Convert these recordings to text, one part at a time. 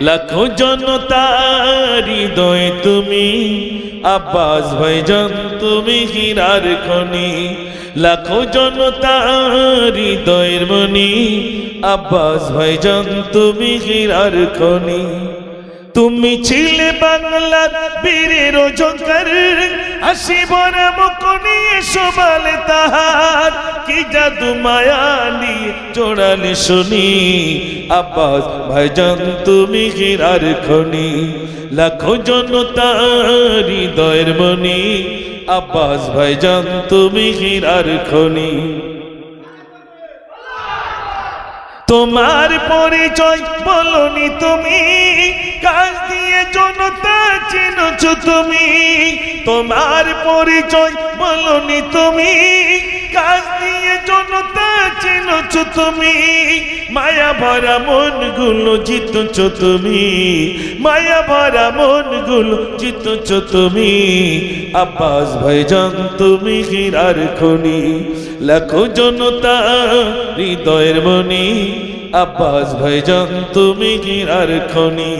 লাখো জনতার হৃদয় তুমি, আব্বাস ভাইজান তুমি হীরার খনি। লাখো জনতার হৃদয়ের মনি আব্বাস ভাইজান তুমি হীরার খনি। তুমি ছিলে বাংলার বীরের জঙ্কার মুখ নিয়ে শোভালে তাহার। কি জাদু মায়ালি, জোড়ালে শুনি। আব্বাস ভাইজান, তুমি গিরার খনি। লাখো জনতা হৃদয়ের মনি আব্বাস ভাইজান, তুমি গিরার খনি। তোমার পরিচয় বলনি তুমি। কাজ দিয়ে জনতা চিনছ তুমি। তোমার পরিচয় বলনি তুমি। কাজ দিয়ে জনতা চিনছ তুমি। মায়া ভরা মনগুলো জিতছ তুমি। মায়া ভরা মনগুলো জিতছ তুমি। আব্বাস ভাইজান, তুমি হীরার খনি। লাখো জনতা হৃদয়ের মনি আব্বাস ভাইজান, তুমি হীরার খনি।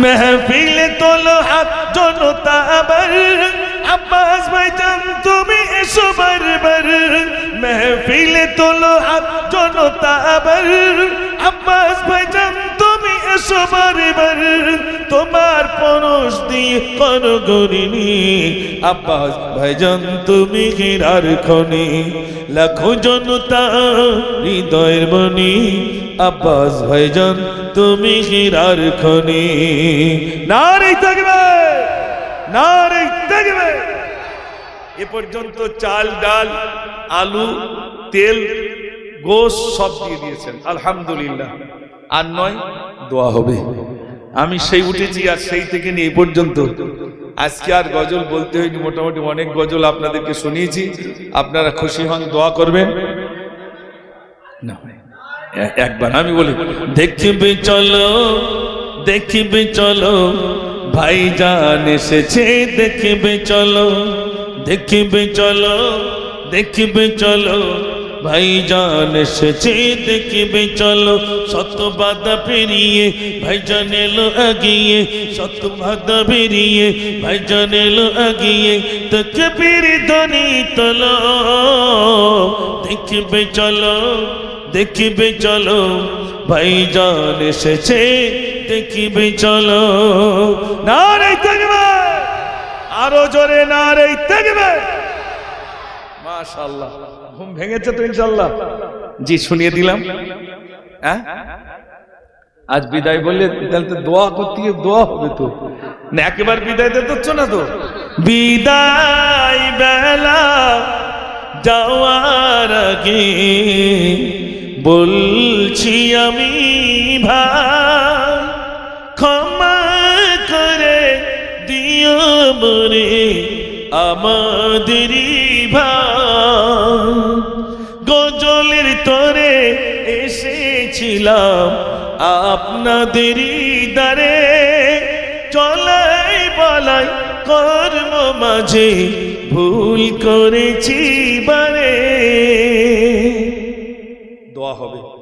মেহফিলে তোলো হাত জনতা আবার, আব্বাস ভাইজান, তুমি এসো বারবার। মেহফিল তোলো হাত জনতা আবার, আব্বাস ভাইজান তুমি দিয়ে কর গরিনি আব্বাস ভাইজান, তুমি হীরার খনি। লাখো জনতা হৃদয়ের মনি আব্বাস ভাইজান, তুমি হীরার খনি। নারী থাকবে নারী থাকবে এ পর্যন্ত চাল, ডাল, আলু, তেল, গোশ সব দিয়ে দিয়েছেন। আলহামদুলিল্লাহ। আর নয়, দোয়া হবে। আমি সেই উঠেছি আর সেই থেকে নিয়ে এই পর্যন্ত। আজকে আর গজল বলতে হয়নি, মোটামুটি অনেক গজল আপনাদেরকে শুনিয়েছি। আপনারা খুশি হন, দোয়া করবেন। না, একবার আমি বলি, দেখবে চলো দেখবে চলো, ভাইজান এসেছে, দেখবে চলো দেখবে চলো দেখবে চলো ভাইজান এসেছে দেখবে, চলো শত বাধা পেরিয়ে ভাইজান এলো আগিয়ে শত বাধা পেরিয়ে ভাইজান এলো আগিয়ে তোকে পেরে ধনী তোলো, দেখবে চলো, দেখিবে চলো ভাইজান এসেছে দেখিবে চলো নারে থাকবে, আরও জোরে নারে থাকবে। মাশাআল্লাহ। ঘুম ভেঙেছে তো ইনশাআল্লাহ। জি, শুনিয়ে দিলাম। হ্যাঁ? আজ বিদায় বললে তাহলে তো দোয়া করতে দোয়া হবে তো। না, একেবারে বিদায় দিতে হচ্ছে না তো? বিদায় বেলা যাওয়ার আগে বলছি আমি ভাই, ক্ষমা করে দিও মরে আমাদেরই গজলের তরে এসেছিলাম আপনাদেরই দ্বারে। চলাই বলাই কর্ম মাঝে ভুল করেছি বারে। দোয়া হবে।